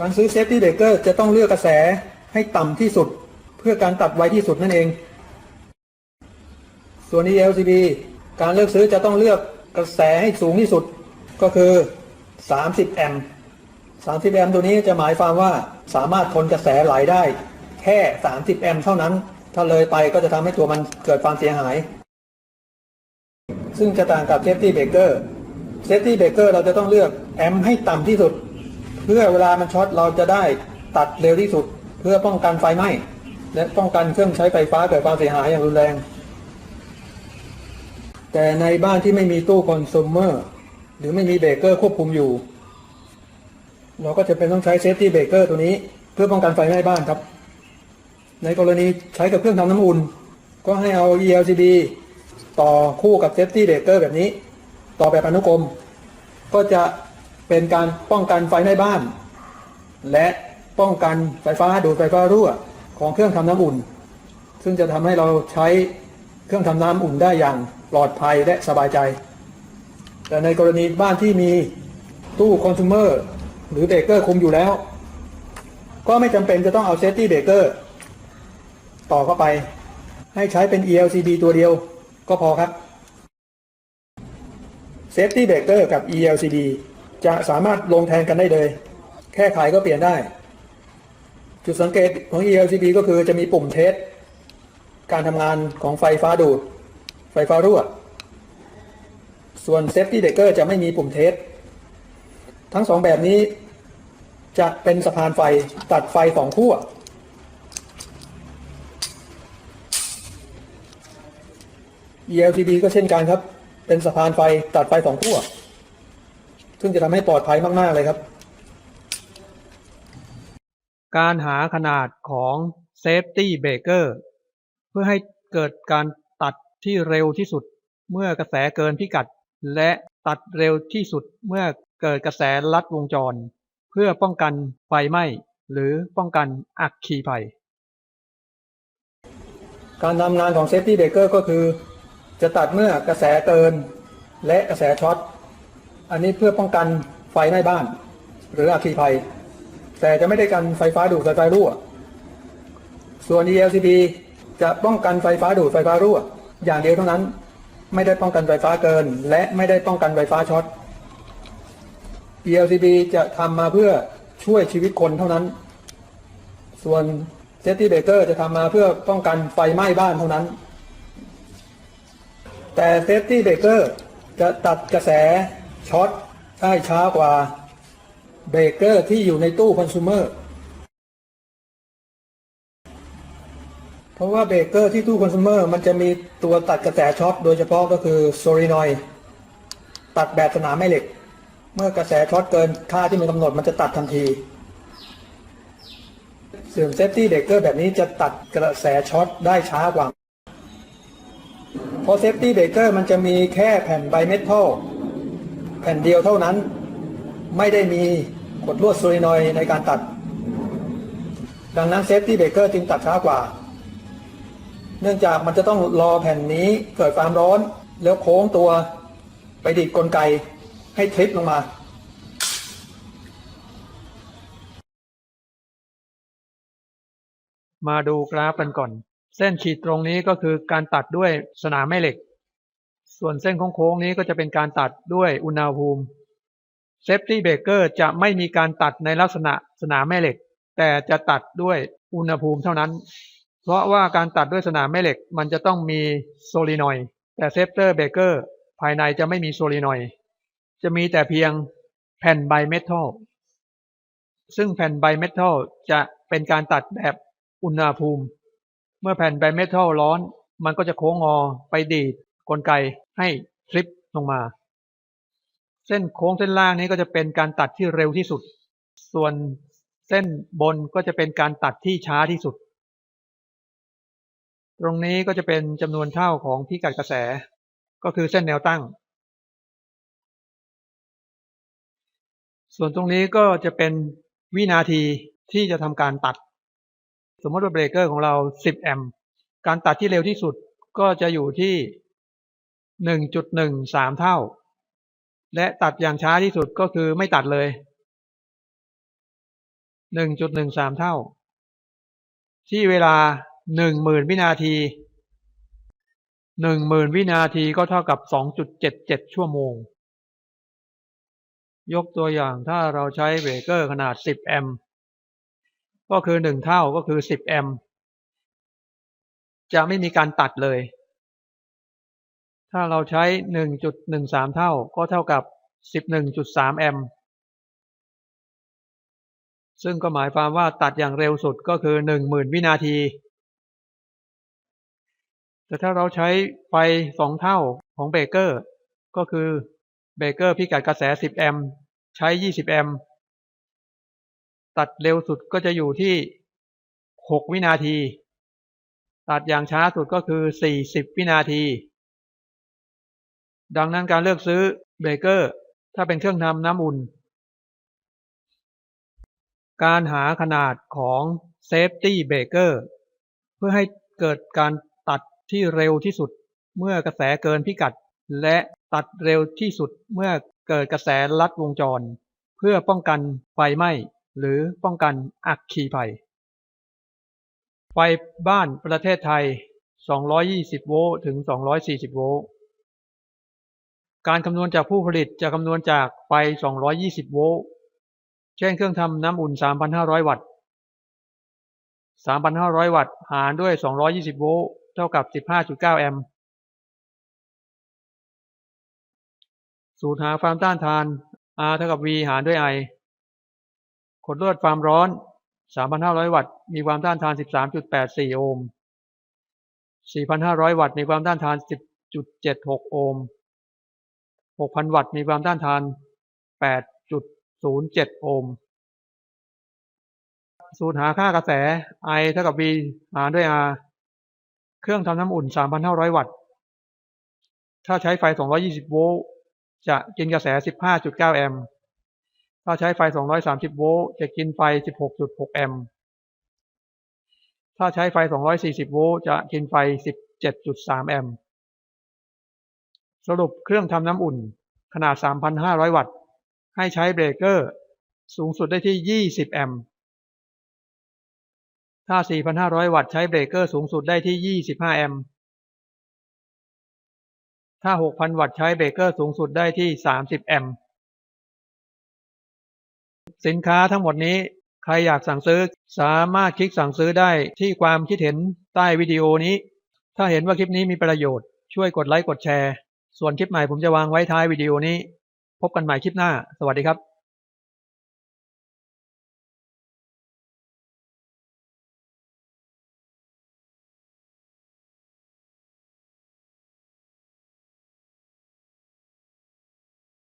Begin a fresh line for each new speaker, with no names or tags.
การซื้อเซฟตี้เบรกเกอร์จะต้องเลือกกระแสให้ต่ำที่สุด เพื่อการตัดไวที่สุดนั่นเอง ส่วน ELCB การเลือกซื้อจะต้องเลือกกระแสให้สูงที่สุดก็คือ 30 แอมป์ 30 แอมป์ตัวนี้จะหมายความว่าสามารถทนกระแสไหลได้ แค่ 30 แอมป์เท่านั้น ถ้าเลยไปก็จะทำให้ตัวมันเกิดความเสียหาย ซึ่งจะต่างกับเซฟตี้เบรกเกอร์เซฟตี้เบรกเกอร์เราจะต้องเลือกแอมป์ให้ต่ำที่สุด เพื่อเวลามันช็อตเราจะได้ตัดเร็วที่สุด เพื่อป้องกันไฟไหม้และป้องกันเครื่องใช้ไฟฟ้าเกิดความเสียหายอย่างรุนแรง แต่ในบ้านที่ไม่มีตู้คอน sumer หรือไม่มีเบรกเกอร์ควบคุมอยู่ เราก็จะเป็นต้องใช้เซฟตี้เบรกเกอร์ตัวนี้ เพื่อป้องกันไฟไหม้บ้านครับ ในกรณีใช้กับเครื่องทำน้ำอุ่น ก็ให้เอา ELCB ต่อคู่กับเซฟตี้เบรกเกอร์แบบนี้ ต่อแบบอนุกรม ก็จะ เป็นการป้องกันไฟไหม้บ้าน และป้องกันไฟฟ้าดูดไฟฟ้ารั่วของเครื่องทำน้ำอุ่น ซึ่งจะทำให้เราใช้เครื่องทำน้ำอุ่นได้อย่างปลอดภัยและสบายใจ แต่ในกรณีบ้านที่มีตู้คอน sumer หรือเบรกเกอร์คุมอยู่แล้ว ก็ไม่จำเป็นจะต้องเอาเซฟตี้เบรกเกอร์ต่อเข้าไป ให้ใช้เป็น ELCB ตัวเดียวก็พอครับ Safety Breaker กับ ELCD จะสามารถลงแทนกันได้เลย แค่ขายก็เปลี่ยนได้ จุดสังเกตของ ELCD ก็คือจะมีปุ่มเทสการทำงานของไฟฟ้าดูด ไฟฟ้ารั่ว ส่วน Safety Breaker จะไม่มีปุ่มเทสทั้งสองแบบนี้ จะเป็นสะพานไฟตัดไฟสองขั้ว ELCB ก็เช่นกันครับ เป็นสะพานไฟตัดไฟสองขั้ว ซึ่งจะทำให้ปลอดภัยมาก ๆ เลยครับ
การหาขนาดของ Safety Breaker เพื่อให้เกิดการตัดที่เร็วที่สุดเมื่อกระแสเกินพิกัด และตัดเร็วที่สุดเมื่อเกิดกระแสลัดวงจร เพื่อป้องกันไฟไหม้ หรือป้องกันอัคคีภัย
การทำงานของ Safety Breaker ก็คือ จะตัดเมื่อกระแสเกิน และกระแสช็อต อันนี้เพื่อป้องกันไฟไหม้บ้าน หรืออัคคีภัย แต่จะไม่ได้กันไฟฟ้าดูดไฟฟ้ารั่ว ส่วน ELCB จะป้องกันไฟฟ้าดูดไฟฟ้ารั่ว อย่างเดียวเท่านั้น ไม่ได้ป้องกันไฟฟ้าเกิน และไม่ได้ป้องกันไฟฟ้าช็อต ELCB จะทำมาเพื่อช่วยชีวิตคนเท่านั้น ส่วน Safety Breaker จะทำมาเพื่อป้องกันไฟไหม้บ้านเท่านั้น แต่ Safety Breaker จะตัดกระแส ช็อตได้ช้ากว่าเบรกเกอร์ที่อยู่ในตู้คอน sumer เพราะว่าเบรกเกอร์ที่ตู้คอน sumer มันจะมีตัวตัดกระแสช็อตโดยเฉพาะก็คือโซลินอยตัดแบบสนามแม่เหล็ก เมื่อกระแสช็อตเกินค่าที่มันกำหนดมันจะตัดทันทีส่วนเซฟตี้เบรกเกอร์แบบนี้จะตัดกระแสช็อตได้ช้ากว่าเพราะเซฟตี้เบรกเกอร์มันจะมีแค่แผ่นไบเมทัล ผ่นเดียวเท่านั้น ไม่ได้มีกดลวดโซลินอยในการตัด ดังนั้นเซฟตี้เบรกเกอร์จึงตัดช้ากว่า เนื่องจากมันจะต้องรอแผ่นนี้เกิดความร้อน แล้วโค้งตัวไปดีดกลไกให้ทริปลงมา
มาดูกราฟกันก่อน เส้นขีดตรงนี้ก็คือการตัดด้วยสนามแม่เหล็ก ส่วนเส้นโค้งๆนี้ก็จะเป็นการตัดด้วยอุณหภูมิ Safety Breaker จะไม่มีการตัดในลักษณะสนามแม่เหล็ก แต่จะตัดด้วยอุณหภูมิเท่านั้น เพราะว่าการตัดด้วยสนามแม่เหล็ก มันจะต้องมีโซลินอยด์แต่ Safety Breaker ภายในจะไม่มีโซลินอยด์จะมีแต่เพียงแผ่นไบเมทัลซึ่งแผ่นไบเมทัลจะเป็นการตัดแบบอุณหภูมิ เมื่อแผ่นไบเมทัลร้อน มันก็จะโค้งงอไปดีดกลไก ให้ทริปลงมา เส้นโค้งเส้นล่างนี้ก็จะเป็นการตัดที่เร็วที่สุด ส่วนเส้นบนก็จะเป็นการตัดที่ช้าที่สุด ตรงนี้ก็จะเป็นจำนวนเท่าของพิกัดกระแส ก็คือเส้นแนวตั้ง ส่วนตรงนี้ก็จะเป็นวินาทีที่จะทำการตัด สมมติว่าเบรกเกอร์ของเรา 10 แอมป์ การตัดที่เร็วที่สุดก็จะอยู่ที่ 1.13เท่า และตัดอย่างช้าที่สุดก็คือไม่ตัดเลย
1.13เท่า ที่เวลา10,000วินาที10,000วินาทีก็เท่ากับ2.77ชั่วโมง ยกตัวอย่างถ้าเราใช้เบรกเกอร์ขนาด10แอมป์ก็คือ1เท่าก็คือ10แอมป์จะไม่มีการตัดเลย ถ้าเราใช้ 1.13 เท่าก็เท่ากับ 11.3 แอมป์ซึ่งก็หมายความว่าตัดอย่างเร็วสุดก็คือ 10,000 วินาที แต่ถ้าเราใช้ไฟ 2 เท่าของเบรกเกอร์ ก็คือเบรกเกอร์พิกัดกระแส 10 แอมป์ใช้ 20 แอมป์ตัดเร็วสุดก็จะอยู่ที่ 6 วินาที ตัดอย่างช้าสุดก็คือ 40 วินาที ดังนั้นการเลือกซื้อเบเกอร์ ถ้าเป็นเครื่องทำน้ำอุ่น การหาขนาดของ Safety Breaker เพื่อให้เกิดการตัดที่เร็วที่สุด เมื่อกระแสเกินพิกัด และตัดเร็วที่สุดเมื่อเกิดกระแสลัดวงจร เพื่อป้องกันไฟไหม้ หรือป้องกันอัคคีภัย ไฟบ้านประเทศไทย 220 โวลต์ถึง 240 โวลต์ การคำนวณจากผู้ผลิตจะคำนวณจากไฟ 220 โวลต์ เช่นเครื่องทำน้ำอุ่น 3,500 วัตต์ 3,500 วัตต์หารด้วย 220 โวลต์เท่ากับ 15.9 แอมป์ สูตรหาความต้านทาน R เท่ากับ V หารด้วย I ขดลวดความร้อน 3,500 วัตต์ มีความต้านทาน 13.84 โอห์ม 4,500 วัตต์ มีความต้านทาน 10.76 โอห์ม 6,000 วัตต์มีความต้านทาน 8.07 โอห์ม สูตรหาค่ากระแส I เท่ากับ V หารด้วย R เครื่องทำน้ำอุ่น 3,500 วัตต์ ถ้าใช้ไฟ 220 โวลต์ จะกินกระแส 15.9 แอมป์ ถ้าใช้ไฟ 230 โวลต์ จะกินไฟ 16.6 แอมป์ ถ้าใช้ไฟ 240 โวลต์ จะกินไฟ 17.3 แอมป์ สรุปเครื่องทำน้ำอุ่นขนาด 3,500 วัตต์ ให้ใช้เบรกเกอร์สูงสุดได้ที่ 20 แอมป์ ถ้า 4,500 วัตต์ใช้เบรกเกอร์สูงสุดได้ที่ 25 แอมป์ ถ้า 6,000 วัตต์ใช้เบรกเกอร์สูงสุดได้ที่ 30 แอมป์ สินค้าทั้งหมดนี้ใครอยากสั่งซื้อสามารถคลิกสั่งซื้อได้ที่ความคิดเห็นใต้วิดีโอนี้ ถ้าเห็นว่าคลิปนี้มีประโยชน์ช่วยกดไลค์กดแชร์ ส่วนคลิปใหม่ผมจะวางไว้ท้ายวิดีโอนี้ พบกันใหม่คลิปหน้า สวัสดีครับ